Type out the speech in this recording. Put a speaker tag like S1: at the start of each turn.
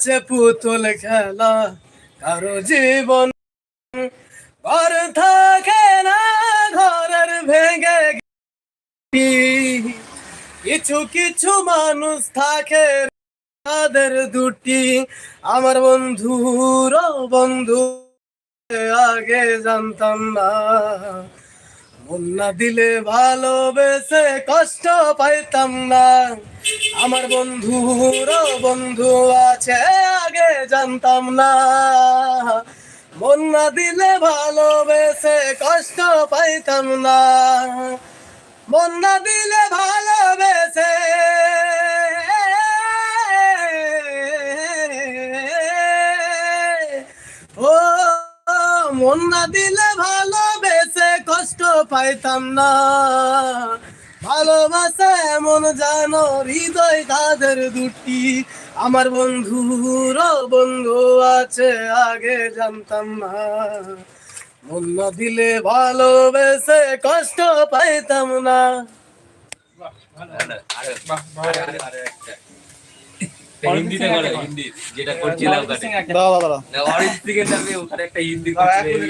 S1: আছে পুতুল খেলা। কারও জীবন ঘর থাকে না, ঘরের ভেঙে। কিছু কিছু মানুষ থাকে তাদের দুটি। আমার বন্ধুর বন্ধু, আগে জানতাম না। না দিলে ভালোবেসে কষ্ট পাইতাম না। আমার বন্ধুর বন্ধু আছে, আগে জানতাম না। না দিলে ভালোবেসে কষ্ট পাইতাম না। না দিলে ভালোবেসে ও, মন না দিলে ভালোবেসে কষ্ট পাইতাম না। ভালোবাসা এমন জানো হৃদয় তাদের দুটি। আমার বন্ধুর বন্ধু আছে আগে জানতাম না। মন না দিলে ভালোবেসে কষ্ট পাইতাম না।
S2: হিন্দিতে করে হিন্দি। যেটা করছিলাম ওখানে।
S1: দাদা দাদা
S2: অরেঞ্জ থেকে যাবে ওখানে একটা হিন্দি করছিল